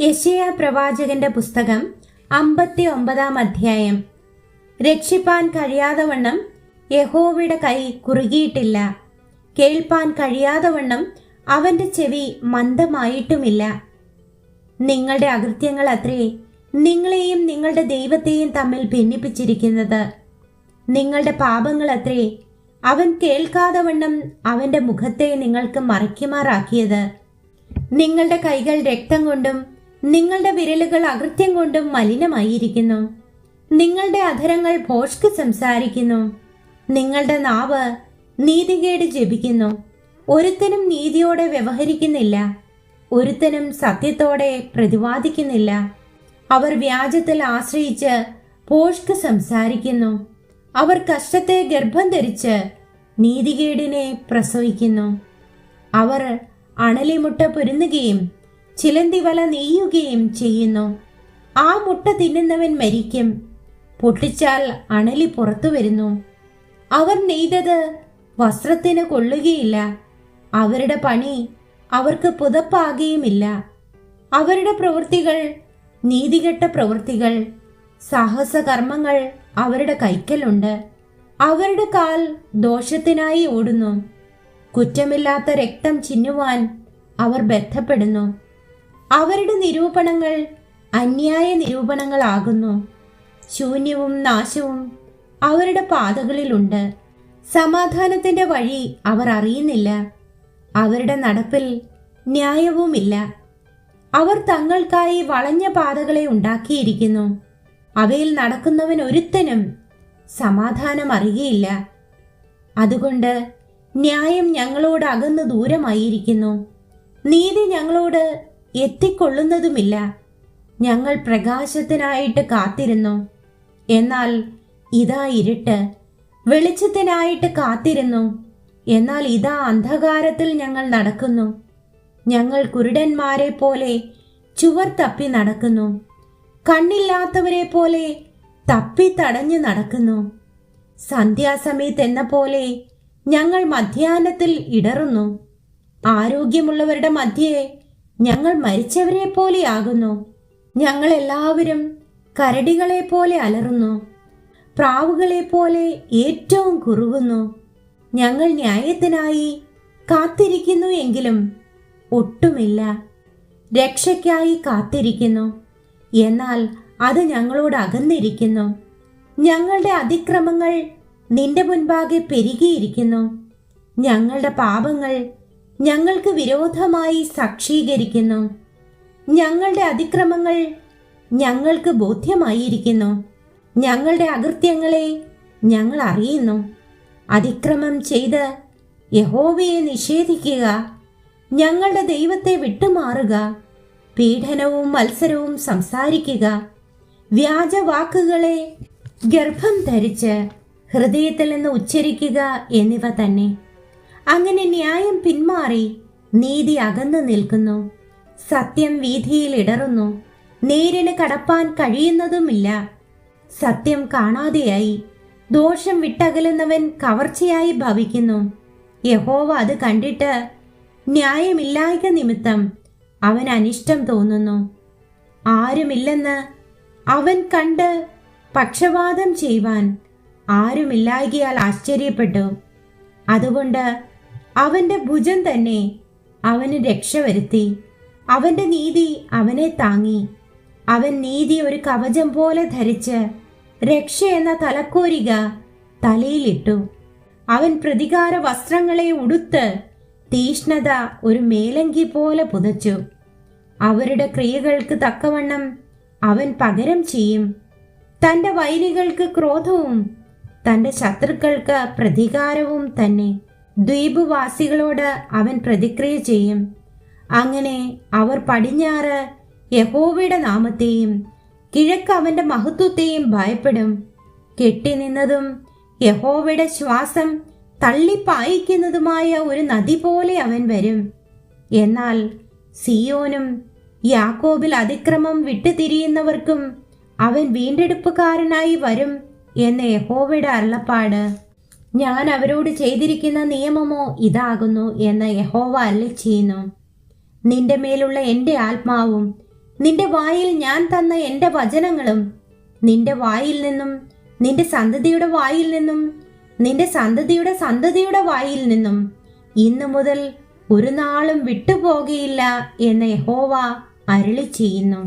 യശയ പ്രവാചകന്റെ പുസ്തകം അമ്പത്തി ഒമ്പതാം അധ്യായം. രക്ഷിപ്പാൻ കഴിയാതെ വണ്ണം യഹോവയുടെ കൈ കുറുകിയിട്ടില്ല. കേൾപ്പാൻ കഴിയാതെ വണ്ണം അവന്റെ ചെവി മന്ദമായിട്ടുമില്ല. നിങ്ങളുടെ അകൃത്യങ്ങൾ അത്രേ നിങ്ങളെയും നിങ്ങളുടെ ദൈവത്തെയും തമ്മിൽ ഭിന്നിപ്പിച്ചിരിക്കുന്നത്. നിങ്ങളുടെ പാപങ്ങൾ അത്രേ അവൻ കേൾക്കാതെ വണ്ണം അവന്റെ മുഖത്തെ നിങ്ങൾക്ക് മറയ്ക്കുമാറാക്കിയത്. നിങ്ങളുടെ കൈകൾ രക്തം കൊണ്ടും നിങ്ങളുടെ വിരലുകൾ അകൃത്യം കൊണ്ടും മലിനമായിരിക്കുന്നു. നിങ്ങളുടെ അധരങ്ങൾ ഭോഷ്ക്ക് സംസാരിക്കുന്നു. നിങ്ങളുടെ നാവ് നീതികേട് ജപിക്കുന്നു. ഒരുത്തനും നീതിയോടെ വ്യവഹരിക്കുന്നില്ല. ഒരുത്തനും സത്യത്തോടെ പ്രതിവാദിക്കുന്നില്ല. അവർ വ്യാജത്തിൽ ആശ്രയിച്ച് പോഷ്ക് സംസാരിക്കുന്നു. അവർ കഷ്ടത്തെ ഗർഭം ധരിച്ച് നീതികേടിനെ പ്രസവിക്കുന്നു. അവർ അണലിമുട്ട പൊരുന്നുകയും ചിലന്തി വല നെയ്യുകയും ചെയ്യുന്നു. ആ മുട്ട തിന്നുന്നവൻ മരിക്കും. പൊട്ടിച്ചാൽ അണലി പുറത്തു വരുന്നു. അവർ നെയ്തത് വസ്ത്രത്തിന് കൊള്ളുകയില്ല. അവരുടെ പണി അവർക്ക് പുതപ്പാകുകയുമില്ല അവരുടെ പ്രവൃത്തികൾ നീതികെട്ട പ്രവൃത്തികൾ. സാഹസകർമ്മങ്ങൾ അവരുടെ കൈക്കലുണ്ട്. അവരുടെ കാൽ ദോഷത്തിനായി ഓടുന്നു. കുറ്റമില്ലാത്ത രക്തം ചിന്നുവാൻ അവർ ബന്ധപ്പെടുന്നു. അവരുടെ നിരൂപണങ്ങൾ അന്യായ നിരൂപണങ്ങളാകുന്നു. ശൂന്യവും നാശവും അവരുടെ പാതകളിലുണ്ട്. സമാധാനത്തിന്റെ വഴി അവർ അറിയുന്നില്ല. അവരുടെ നടപ്പിൽ ന്യായവുമില്ല. അവർ തങ്ങൾക്കായി വളഞ്ഞ പാതകളെ ഉണ്ടാക്കിയിരിക്കുന്നു. അവയിൽ നടക്കുന്നവൻ ഒരുത്തനും സമാധാനം അറിയുകയില്ല. അതുകൊണ്ട് ന്യായം ഞങ്ങളോട് അകന്ന് ദൂരമായിരിക്കുന്നു. നീതി ഞങ്ങളോട് എത്തിക്കൊള്ളുന്നതുമില്ല. ഞങ്ങൾ പ്രകാശത്തിനായിട്ട് കാത്തിരുന്നു. എന്നാൽ ഇതാ ഇരുട്ട്. വെളിച്ചത്തിനായിട്ട് കാത്തിരുന്നു. എന്നാൽ ഇതാ അന്ധകാരത്തിൽ ഞങ്ങൾ നടക്കുന്നു. ഞങ്ങൾ കുരുടന്മാരെ പോലെ ചുവർ തപ്പി നടക്കുന്നു. കണ്ണില്ലാത്തവരെ പോലെ തപ്പി തടഞ്ഞു നടക്കുന്നു. സന്ധ്യാസമയത്ത് എന്ന പോലെ ഞങ്ങൾ മധ്യാഹ്നത്തിൽ ഇടറുന്നു. ആരോഗ്യമുള്ളവരുടെ മധ്യേ ഞങ്ങൾ മരിച്ചവരെ പോലെയാകുന്നു ഞങ്ങൾ എല്ലാവരും കരടികളെ പോലെ അലറുന്നു. പ്രാവുകളെ പോലെ ഏറ്റവും കുറുകുന്നു. ഞങ്ങൾ ന്യായത്തിനായി കാത്തിരിക്കുന്നു എങ്കിലും ഒട്ടുമില്ല. രക്ഷയ്ക്കായി കാത്തിരിക്കുന്നു. എന്നാൽ അത് ഞങ്ങളോട് അകന്നിരിക്കുന്നു. ഞങ്ങളുടെ അതിക്രമങ്ങൾ നിന്റെ മുൻപാകെ പെരുകിയിരിക്കുന്നു. ഞങ്ങളുടെ പാപങ്ങൾ ഞങ്ങൾക്ക് വിരോധമായി സാക്ഷീകരിക്കുന്നു. ഞങ്ങളുടെ അതിക്രമങ്ങൾ ഞങ്ങൾക്ക് ബോധ്യമായിരിക്കുന്നു. ഞങ്ങളുടെ അകൃത്യങ്ങളെ ഞങ്ങൾ അറിയുന്നു. അതിക്രമം ചെയ്ത് യഹോവയെ നിഷേധിക്കുക ഞങ്ങളുടെ ദൈവത്തെ വിട്ടുമാറുക പീഡനവും മത്സരവും സംസാരിക്കുക വ്യാജ വാക്കുകളെ ഗർഭം ധരിച്ച് ഹൃദയത്തിൽ നിന്ന് ഉച്ചരിക്കുക എന്നിവ തന്നെ. അങ്ങനെ ന്യായം പിന്മാറി നീതി അകന്നു നിൽക്കുന്നു. സത്യം വീതിയിൽ ഇടറുന്നു. നേരിന് കടപ്പാൻ കഴിയുന്നതുമില്ല. സത്യം കാണാതെയായി. ദോഷം വിട്ടകലുന്നവൻ കവർച്ചയായി ഭവിക്കുന്നു. യഹോവ അത് കണ്ടിട്ട് ന്യായമില്ലായ്ക നിമിത്തം അവൻ അനിഷ്ടം തോന്നുന്നു. ആരുമില്ലെന്ന് അവൻ കണ്ട് പക്ഷപാതം ചെയ്യുവാൻ ആരുമില്ലായകയാൽ ആശ്ചര്യപ്പെട്ടു. അതുകൊണ്ട് അവന്റെ ഭുജം തന്നെ അവന് രക്ഷ വരുത്തി. അവന്റെ നീതി അവനെ താങ്ങി. അവൻ നീതി ഒരു കവചം പോലെ ധരിച്ച് രക്ഷ എന്ന തലക്കോരിക തലയിലിട്ടു. അവൻ പ്രതികാര വസ്ത്രങ്ങളെ ഉടുത്ത് തീഷ്ണത ഒരു മേലങ്കി പോലെ പുതച്ചു. അവരുടെ ക്രിയകൾക്ക് തക്കവണ്ണം അവൻ പകരം ചെയ്യും. തന്റെ വൈരികൾക്ക് ക്രോധവും തന്റെ ശത്രുക്കൾക്ക് പ്രതികാരവും തന്നെ. ദ്വീപുവാസികളോട് അവൻ പ്രതിക്രിയ ചെയ്യും. അങ്ങനെ അവർ പടിഞ്ഞാറ് യഹോവയുടെ നാമത്തെയും കിഴക്ക് അവന്റെ മഹത്വത്തെയും ഭയപ്പെടും. കെട്ടിനിന്നതും യഹോവയുടെ ശ്വാസം തള്ളിപ്പായിക്കുന്നതുമായ ഒരു നദി പോലെ അവൻ വരും. എന്നാൽ സിയോനും യാക്കോബിൽ അതിക്രമം വിട്ടുതിരിയുന്നവർക്കും അവൻ വീണ്ടെടുപ്പുകാരനായി വരും എന്ന് യഹോവയുടെ അരുളപ്പാട്. ഞാൻ അവരോട് ചെയ്തിരിക്കുന്ന നിയമമോ ഇതാകുന്നു എന്ന് യഹോവ അല്ല ചെയ്യുന്നു. നിന്റെ മേലുള്ള എന്റെ ആത്മാവും നിന്റെ വായിൽ ഞാൻ തന്ന എന്റെ വചനങ്ങളും നിന്റെ വായിൽ നിന്നും നിന്റെ സന്തതിയുടെ വായിൽ നിന്നും നിന്റെ സന്തതിയുടെ സന്തതിയുടെ വായിൽ നിന്നും ഇന്നു മുതൽ ഒരു നാളും വിട്ടുപോകയില്ല എന്ന് യഹോവ അരുളി ചെയ്യുന്നു.